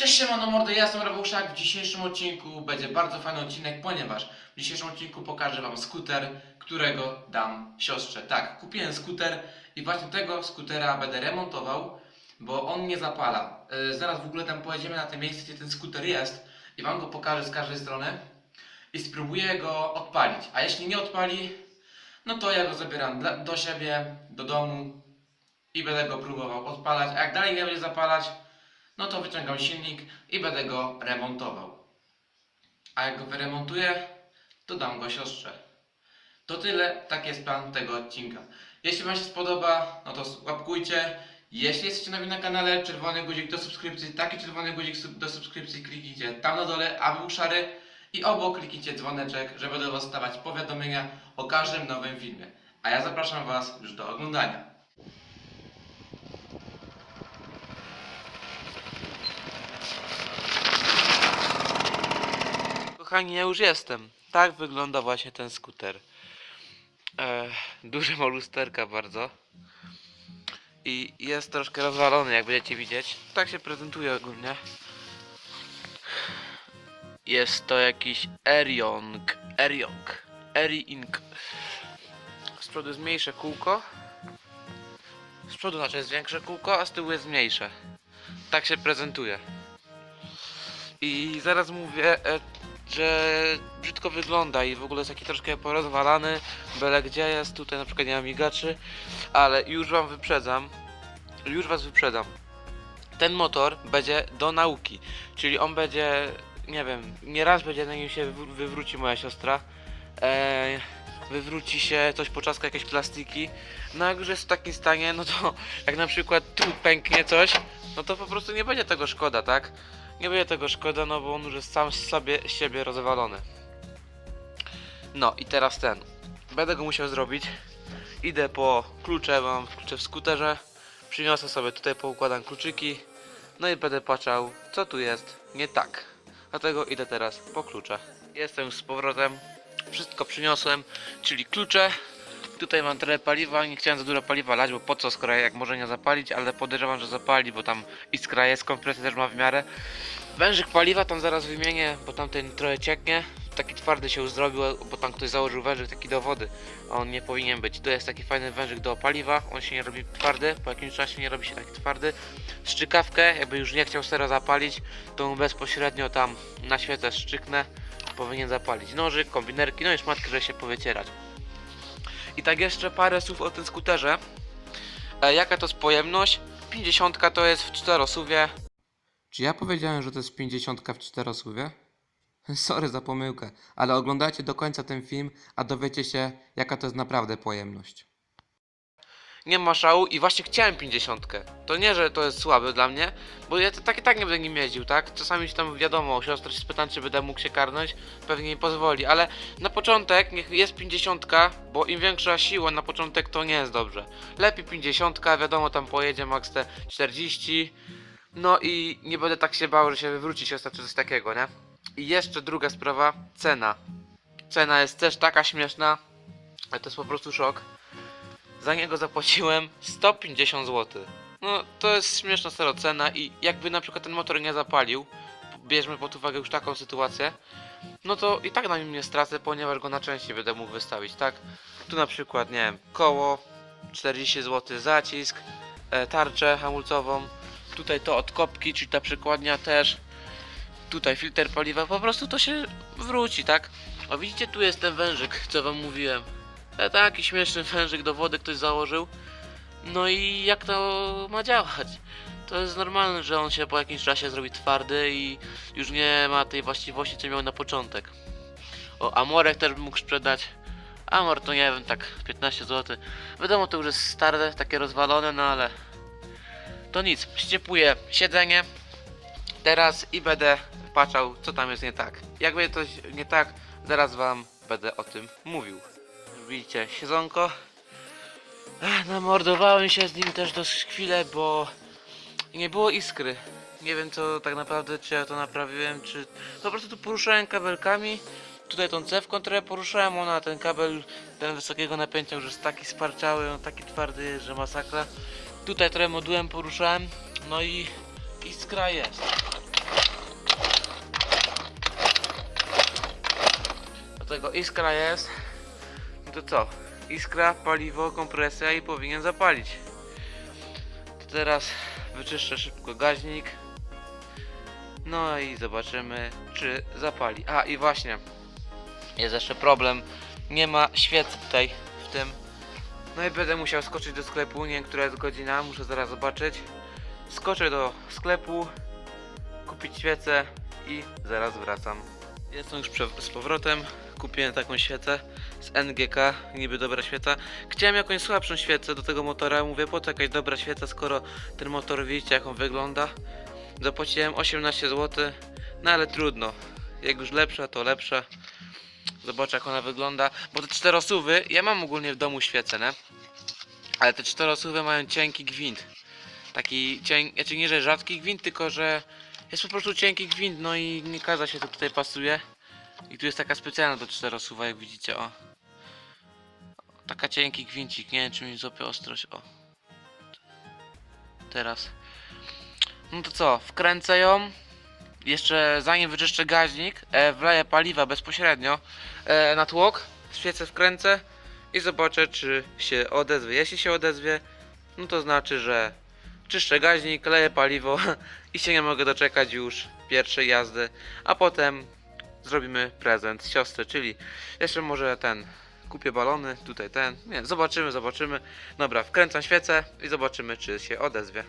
Cześć siemano mordy, ja jestem Rawuszak. W dzisiejszym odcinku będzie bardzo fajny odcinek, ponieważ w dzisiejszym odcinku pokażę wam skuter, którego dam siostrze. Tak, kupiłem skuter i właśnie tego skutera będę remontował, bo on nie zapala. Yy, zaraz w ogóle tam pojedziemy na to miejsce, gdzie ten skuter jest i wam go pokażę z każdej strony i spróbuję go odpalić. A jeśli nie odpali, no to ja go zabieram do siebie, do domu i będę go próbował odpalać. A jak dalej nie będzie zapalać, no to wyciągam silnik i będę go remontował. A jak go wyremontuję, to dam go siostrze. To tyle, tak jest plan tego odcinka. Jeśli Wam się spodoba, no to łapkujcie. Jeśli jesteście nowi na kanale, czerwony guzik do subskrypcji, taki czerwony guzik do subskrypcji kliknijcie tam na dole, aby był szary i obok kliknijcie dzwoneczek, żeby do powiadomienia o każdym nowym filmie. A ja zapraszam Was już do oglądania. Kochani, ja już jestem. Tak wygląda właśnie ten skuter. E, duże ma lusterka bardzo. I jest troszkę rozwalony, jak będziecie widzieć. Tak się prezentuje ogólnie. Jest to jakiś Eriong. Eriong. Eri-Ink. Z przodu jest mniejsze kółko. Z przodu znaczy jest większe kółko, a z tyłu jest mniejsze. Tak się prezentuje. I zaraz mówię, e, że brzydko wygląda i w ogóle jest taki troszkę porozwalany, byle gdzie jest, tutaj na przykład nie ma migaczy, ale już wam wyprzedzam, już was wyprzedzam. Ten motor będzie do nauki, czyli on będzie, nie wiem, nieraz będzie na nim się wywr- wywróci moja siostra, e, wywróci się, coś poczaska, jakieś plastiki, no jak już jest w takim stanie, no to jak na przykład tu pęknie coś, no to po prostu nie będzie tego szkoda, tak? Nie będzie tego szkoda, no bo on już jest sam z sobie siebie rozwalony. No i teraz ten. Będę go musiał zrobić. Idę po klucze, mam klucze w skuterze. Przyniosę sobie tutaj, poukładam kluczyki. No i będę patrzał, co tu jest nie tak. Dlatego idę teraz po klucze. Jestem już z powrotem. Wszystko przyniosłem, czyli klucze. Tutaj mam trochę paliwa, nie chciałem za dużo paliwa lać, bo po co skoro jak może nie zapalić, ale podejrzewam, że zapali, bo tam iskra jest, kompresja też ma w miarę. Wężyk paliwa tam zaraz wymienię, bo tamten trochę cieknie. Taki twardy się już zrobił, bo tam ktoś założył wężyk taki do wody. A on nie powinien być. To jest taki fajny wężyk do paliwa. On się nie robi twardy, po jakimś czasie nie robi się taki twardy. Szczykawkę, jakby już nie chciał sera zapalić, to mu bezpośrednio tam na świecę szczyknę. Powinien zapalić nożyk, kombinerki, no i szmatki, żeby się powycierać. I tak jeszcze parę słów o tym skuterze. E, jaka to jest pojemność? 50 to jest w czterosuwie. Czy ja powiedziałem, że to jest 50 w czterosuwie? Sorry za pomyłkę, ale oglądajcie do końca ten film, a dowiecie się, jaka to jest naprawdę pojemność. Nie ma szału i właśnie chciałem 50. To nie, że to jest słabe dla mnie, bo ja to tak i tak nie będę nim jeździł, tak? Czasami się tam wiadomo, siostra się spytam, czy będę mógł się karnąć, pewnie mi pozwoli, ale na początek niech jest 50, bo im większa siła na początek to nie jest dobrze. Lepiej 50, wiadomo, tam pojedzie max te 40, no i nie będę tak się bał, że się wywróci siostra czy coś takiego, nie? I jeszcze druga sprawa, cena. Cena jest też taka śmieszna, to jest po prostu szok. Za niego zapłaciłem 150 zł. No to jest śmieszna stara cena i jakby na przykład ten motor nie zapalił, bierzmy pod uwagę już taką sytuację, no to i tak na nim nie stracę, ponieważ go na części będę mógł wystawić, tak? Tu na przykład, nie wiem, koło, 40 zł zacisk, e, tarczę hamulcową, tutaj to od kopki, czyli ta przykładnia też, tutaj filtr paliwa, po prostu to się wróci, tak? A widzicie, tu jest ten wężyk, co wam mówiłem. E, taki śmieszny wężyk do wody ktoś założył. No i jak to ma działać? To jest normalne, że on się po jakimś czasie zrobi twardy i już nie ma tej właściwości, co miał na początek. O, Amorek też bym mógł sprzedać. Amor to nie wiem, tak 15 zł. Wiadomo, to już jest stare, takie rozwalone, no ale to nic. Ściepuję siedzenie teraz i będę patrzał, co tam jest nie tak. Jak będzie coś nie tak, zaraz wam będę o tym mówił widzicie, siedzonko. Namordowałem się z nim też dość chwilę, bo nie było iskry. Nie wiem co tak naprawdę, czy ja to naprawiłem, czy... Po prostu tu poruszałem kabelkami. Tutaj tą cewką, które poruszałem, ona ten kabel, ten wysokiego napięcia już jest taki sparczały, on taki twardy jest, że masakra. Tutaj trochę modułem poruszałem, no i iskra jest. Do tego iskra jest. To co? Iskra, paliwo, kompresja i powinien zapalić. To teraz wyczyszczę szybko gaźnik. No i zobaczymy, czy zapali. A i właśnie, jest jeszcze problem. Nie ma świecy tutaj w tym. No i będę musiał skoczyć do sklepu. Nie wiem, która jest godzina, muszę zaraz zobaczyć. Skoczę do sklepu, kupić świecę i zaraz wracam. Jestem już z powrotem. Kupiłem taką świecę z NGK, niby dobra świeca. Chciałem jakąś słabszą świecę do tego motora. Mówię, po co jakaś dobra świeca, skoro ten motor widzicie jak on wygląda. Zapłaciłem 18 zł, no ale trudno. Jak już lepsza, to lepsza. Zobaczę jak ona wygląda. Bo te czterosuwy, ja mam ogólnie w domu świecę, nie? Ale te czterosuwy mają cienki gwint. Taki cienki, znaczy nie, że rzadki gwint, tylko że jest po prostu cienki gwint, no i nie każda się to tutaj pasuje. I tu jest taka specjalna do czterosuwa, jak widzicie, o. Taka cienki gwincik, nie wiem czy mi złapie ostrość, o. Teraz. No to co, wkręcę ją. Jeszcze zanim wyczyszczę gaźnik, e, wleję paliwa bezpośrednio e, na tłok, świecę wkręcę i zobaczę czy się odezwie. Jeśli się odezwie, no to znaczy, że czyszczę gaźnik, leję paliwo i się nie mogę doczekać już pierwszej jazdy, a potem zrobimy prezent siostry, czyli jeszcze może ten kupię balony, tutaj ten, nie, zobaczymy, zobaczymy. Dobra, wkręcam świecę i zobaczymy czy się odezwie.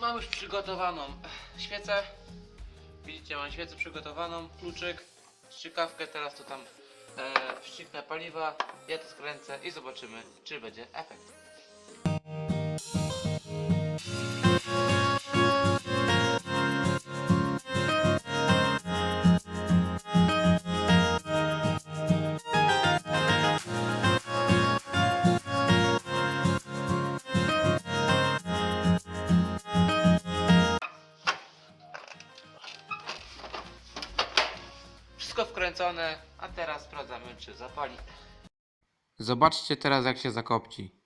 Mam już przygotowaną świecę. Widzicie, mam świecę przygotowaną, kluczyk, strzykawkę, teraz to tam e, wścieknę paliwa, ja to skręcę i zobaczymy czy będzie efekt. Wszystko wkręcone, a teraz sprawdzamy czy zapali. Zobaczcie teraz jak się zakopci.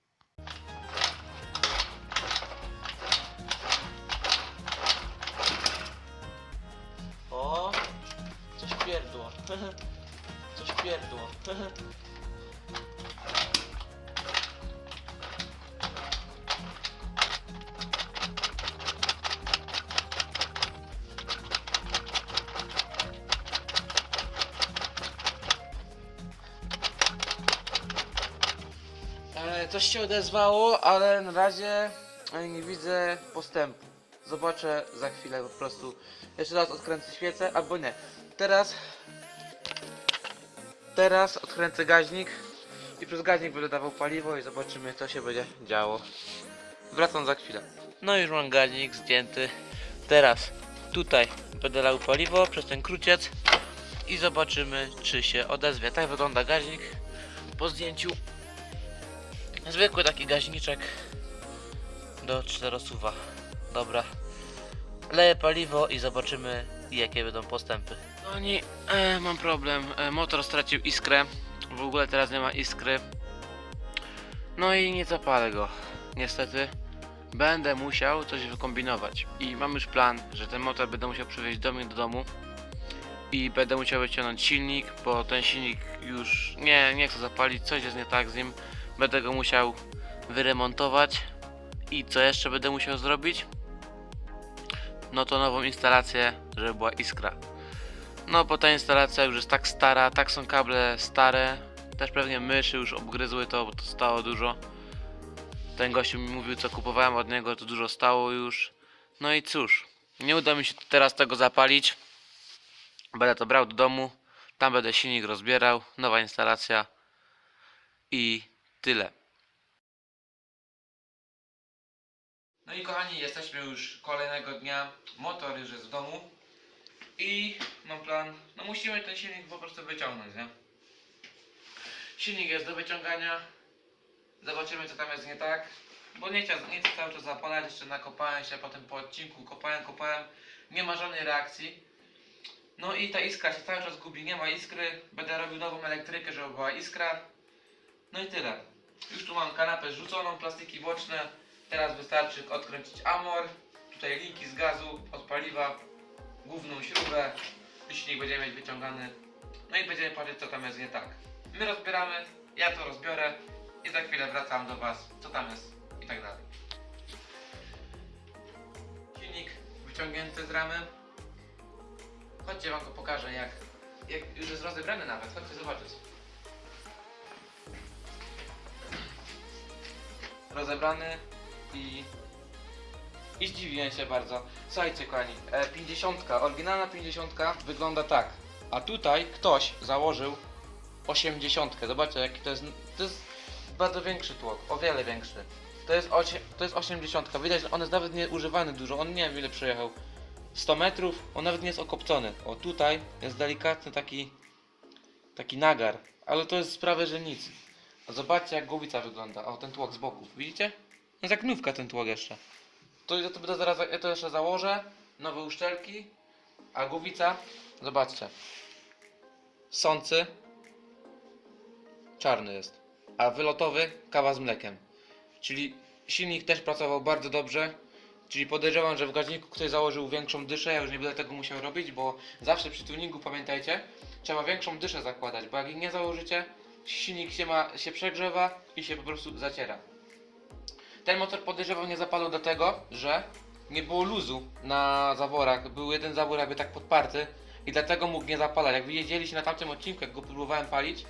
E, Coś się odezwało, ale na razie e, nie widzę postępu. Zobaczę za chwilę po prostu. Jeszcze raz odkręcę świecę, albo nie. Teraz. Teraz odkręcę gaźnik i przez gaźnik będę dawał paliwo i zobaczymy co się będzie działo. Wracam za chwilę. No już mam gaźnik zdjęty. Teraz tutaj będę lał paliwo przez ten kruciec i zobaczymy czy się odezwie. Tak wygląda gaźnik po zdjęciu. Zwykły taki gaźniczek do czterosuwa. Dobra. Leję paliwo i zobaczymy jakie będą postępy. Nie, e, mam problem. E, motor stracił iskrę. W ogóle teraz nie ma iskry. No i nie zapalę go. Niestety. Będę musiał coś wykombinować. I mam już plan, że ten motor będę musiał przywieźć do mnie do domu. I będę musiał wyciągnąć silnik, bo ten silnik już nie, nie chce zapalić. Coś jest nie tak z nim. Będę go musiał wyremontować. I co jeszcze będę musiał zrobić? No to nową instalację, żeby była iskra. No bo ta instalacja już jest tak stara, tak są kable stare. Też pewnie myszy już obgryzły to, bo to stało dużo. Ten gościu mi mówił co kupowałem od niego, to dużo stało już. No i cóż, nie uda mi się teraz tego zapalić. Będę to brał do domu, tam będę silnik rozbierał, nowa instalacja i tyle. No i kochani, jesteśmy już kolejnego dnia. Motor już jest w domu. I mam plan. No musimy ten silnik po prostu wyciągnąć, nie? Silnik jest do wyciągania. Zobaczymy co tam jest nie tak. Bo nie chcę, nie chcę cały czas zapalać, jeszcze nakopałem się potem po odcinku, kopałem, kopałem. Nie ma żadnej reakcji. No i ta iskra się cały czas gubi, nie ma iskry. Będę robił nową elektrykę, żeby była iskra. No i tyle. Już tu mam kanapę zrzuconą, plastiki boczne. Teraz wystarczy odkręcić amor. Tutaj linki z gazu, od paliwa, główną śrubę silnik będziemy mieć wyciągany. No i będziemy patrzeć co tam jest nie tak. My rozbieramy, ja to rozbiorę i za chwilę wracam do Was, co tam jest i tak dalej. Silnik wyciągnięty z ramy. Chodźcie Wam go pokażę jak, jak już jest rozebrany nawet, chodźcie zobaczyć. Rozebrany i i zdziwiłem się bardzo. Słuchajcie kochani, e, 50, oryginalna 50 wygląda tak. A tutaj ktoś założył 80. Zobaczcie jaki to jest. To jest bardzo większy tłok, o wiele większy. To jest, osie, to jest 80. Widać, że on jest nawet nie używany dużo. On nie wiem ile przejechał. 100 metrów, on nawet nie jest okopcony. O tutaj jest delikatny taki taki nagar, ale to jest prawie że nic. Zobaczcie jak głowica wygląda. O ten tłok z boków, widzicie? No jak nówka ten tłok jeszcze. To ja to będę zaraz, ja to jeszcze założę, nowe uszczelki, a głowica, zobaczcie. Sący, czarny jest, a wylotowy? Kawa z mlekiem. Czyli silnik też pracował bardzo dobrze, czyli podejrzewam, że w gaźniku ktoś założył większą dyszę, ja już nie będę tego musiał robić, bo zawsze przy tuningu pamiętajcie, trzeba większą dyszę zakładać, bo jak jej nie założycie, silnik się, ma, się przegrzewa i się po prostu zaciera. Ten motor podejrzewam nie zapadł dlatego, że nie było luzu na zaworach. Był jeden zawór jakby tak podparty i dlatego mógł nie zapalać. Jak widzieliście na tamtym odcinku, jak go próbowałem palić,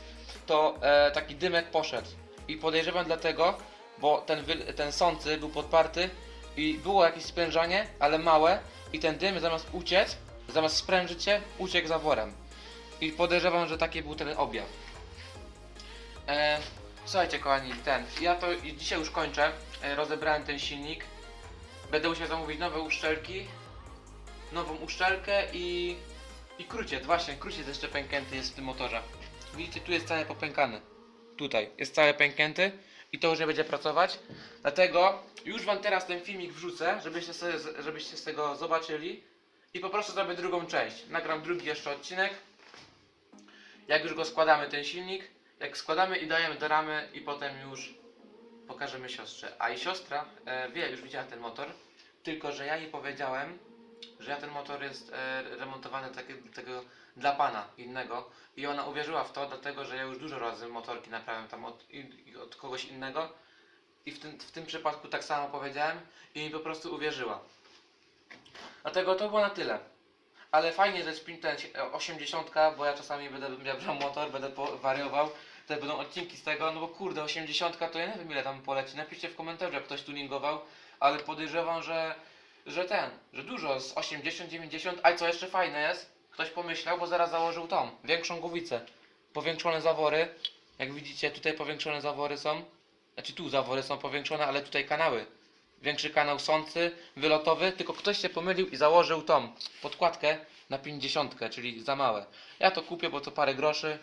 to e, taki dymek poszedł. I podejrzewam dlatego, bo ten, ten sący był podparty i było jakieś sprężanie, ale małe i ten dym zamiast uciec, zamiast sprężyć się, uciekł zaworem. I podejrzewam, że taki był ten objaw. E, słuchajcie kochani, ten, ja to dzisiaj już kończę. E, rozebrałem ten silnik. Będę musiał zamówić nowe uszczelki, nową uszczelkę i, i kruciec. Właśnie, kruciec jeszcze pęknięty jest w tym motorze. Widzicie, tu jest cały popękany. Tutaj jest cały pęknięty i to już nie będzie pracować. Dlatego już wam teraz ten filmik wrzucę, żebyście, sobie, żebyście z tego zobaczyli. I po prostu zrobię drugą część. Nagram drugi jeszcze odcinek. Jak już go składamy, ten silnik. Jak składamy i dajemy do ramy i potem już pokażemy siostrze. A i siostra e, wie, już widziała ten motor, tylko że ja jej powiedziałem, że ja ten motor jest e, remontowany takie, tego, dla pana innego i ona uwierzyła w to, dlatego że ja już dużo razy motorki naprawiam tam od, i, od kogoś innego i w tym, w tym przypadku tak samo powiedziałem i mi po prostu uwierzyła. Dlatego to było na tyle. Ale fajnie, że jest ten sie- 80, bo ja czasami będę brał motor, będę wariował. Te będą odcinki z tego, no bo kurde, 80 to ja nie wiem ile tam poleci. Napiszcie w komentarzu, jak ktoś tuningował, ale podejrzewam, że, że ten, że dużo z 80, 90, a co jeszcze fajne jest, ktoś pomyślał, bo zaraz założył tą, większą głowicę. Powiększone zawory, jak widzicie tutaj powiększone zawory są, znaczy tu zawory są powiększone, ale tutaj kanały. Większy kanał sący, wylotowy, tylko ktoś się pomylił i założył tą podkładkę na 50, czyli za małe. Ja to kupię, bo to parę groszy.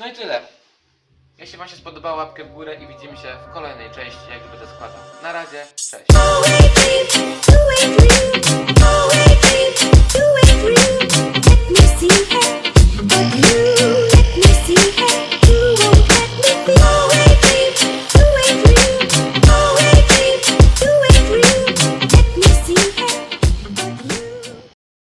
No i tyle. Jeśli Wam się spodobało, łapkę w górę i widzimy się w kolejnej części, jak będę składał. Na razie, cześć.